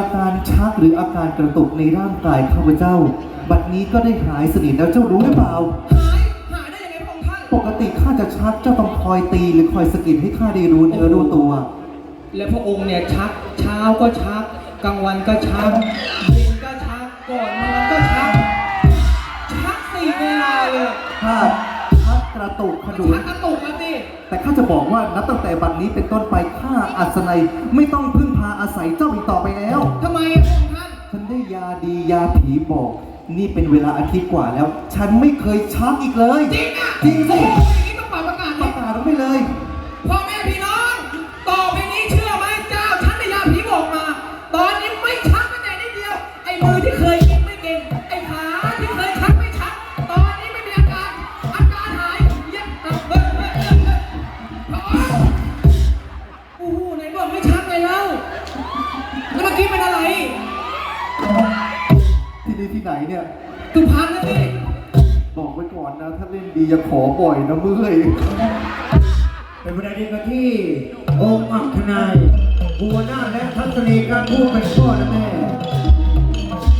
อาการชักหรืออาการกระตุกในร่างกายข้าพเจ้า บัดนี้ก็ได้หายสนิทแล้วเจ้ารู้หรือเปล่า หาย หายได้ยังไงพระองค์ท่าน ปกติข้าจะชักเจ้าต้องคอยตีหรือคอยสะกิดให้ข้าได้รู้เนื้อรู้ตัว และพระองค์เนี่ยชักเช้าก็ชัก กลางวันก็ชักเย็นก็ชัก ก่อนนอนก็ชัก ชักสี่เวลาเลยข้าชั กกระตุกขดุน ชักกระตุกมาสิแต่ข้าจะบอกว่านับตั้งแต่บัดนี้เป็นต้นไปข้าอัศนัยไม่ต้องพึ่งพาอาศัยเจ้าอีกต่อไปแล้ว ทำไมพระองค์ท่าน ฉันได้ยาดียาผีบอก นี่เป็นเวลาอาทิตย์กว่าแล้ว ฉันไม่เคยชักอีกเลย จริงอะจริงสิ โอ้โหอย่างนี้ต้องเป่าประกาศประกาศออกไปเลย พ่อแม่พี่น้อง ต่อไปนี้เชื่อไหมเจ้าฉันได้ยาผีบอกมา ตอนนี้ไม่ชักแม้แต่นิดเดียว ไอ้มือที่เคย ไหนเนี่ยตุพันนะสิบอกไว้ก่อนนะ ถ้าเล่นดีอย่าขอบ่อยนะเมื่อยเป็นประเด็นกันที่องค์อัคนายหัวหน้าและทัศนีการพูดเป็นพ่อและแม่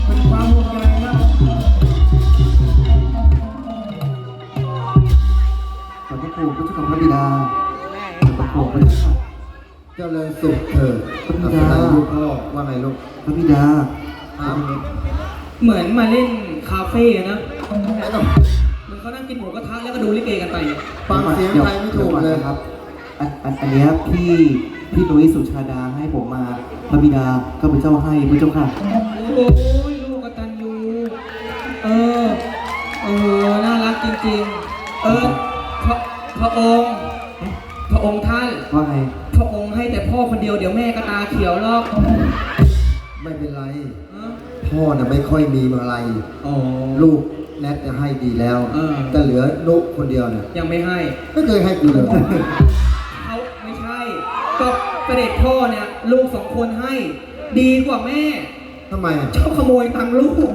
เป็นความห่วงใยครับขอบพระคุณพระเจ้าของพระบิดาขอบพระคุณพระเจ้าค่ะเจริญสุขเถิดพระบิอัดาคนายลูกพ่อว่าไงลูกพระบิดาอ้าว เหมือนมาเล่นคาเฟ่อะนะไม่ต้องเหมือนเขานั่งกินหมูกระทะแล้วก็ดูลิเกกันไปอะฟังเสียงใครไม่ถูกเลยครับ อันอันอันเนี้ยพี่พี่นุ้ยสุชาดาให้ผมมาพระบิดาข้าพเจ้าให้พระเจ้าค่ะ โอ้ยลูกกตันยูเออโอ้โหน่ารักจริงๆ เออพระพระองค์ พระองค์ท่าน ว่าไง พระองค์ให้แต่พ่อคนเดียวเดี๋ยวแม่ก็ตาเขียวหรอก ไม่เป็นไรฮะ พ่อน่ะไม่ค่อยมีอะไรอ๋อ ลูกแนทจะให้ดีแล้ว เออ แต่เหลือนุกคนเดียวเนี่ยยังไม่ให้ ไม่เคยให้กูเลย เขาไม่ใช่ ก็ประเด็จพ่อเนี่ย ลูกสองคนให้ ดีกว่าแม่ ทำไมอะชอบขโมยตังค์ลูก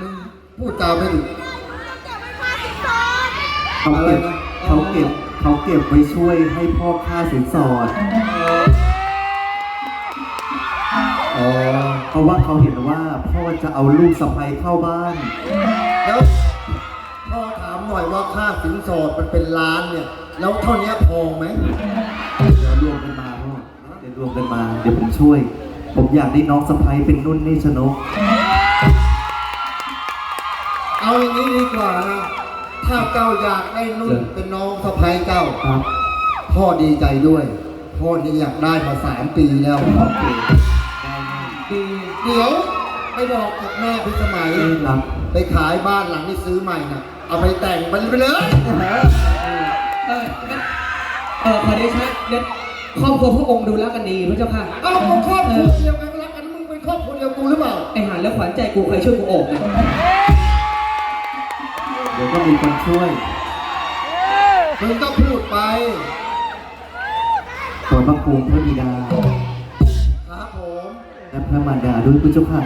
มึงพูดจาไม่ดี เขาอะไรเก็บนะ เขาเก็บเขาเก็บไว้ช่วยให้พ่อค่าสินสอดอ๋อ เพราะว่าเขาเห็นว่าพ่อจะเอาลูกสะใภ้เข้าบ้าน แล้วพ่อถามหน่อยว่าค่าสินสอดมันเป็นล้านเนี่ย แล้วเท่านี้พอไหมเดี๋ยวรวมกันมาพ่อเดี๋ยวรวมกันมา เดี๋ยวผมช่วย ผมอยากได้น้องสะใภ้เป็นนุ่นนี่ชนก เอาอย่างนี้ดีกว่านะถ้าเจ้าอยากได้นุ่นเป็นน้องสะใภ้เจ้าครับ พ่อดีใจด้วย พ่อนี่อยากได้มาสามปีแล้วโอ เคได้ดีเดี๋ยวไปบอกกับแม่พิสมัยได้ครับไปขายบ้านหลังที่ซื้อใหม่น่ะ เอาไปแต่งมันไปเลย เอองั้นเออขอได้ชัดเดี๋ยวครอบครัวพระองค์ดูแลกันดีพระเจ้าค่ะเอาเอาครอบครัวเดียวกันรักกันมึงเป็นครอบครัวเดียวกูหรือเปล่า ไอหานและขวัญใจกูเคยช่วยกูโอบนะเดี๋ยวก็มีคนช่วยมึงก็พูดไป ขอพระภูมิพระบิดาครับผม และพระมารดาด้วยพระเจ้าค่ะ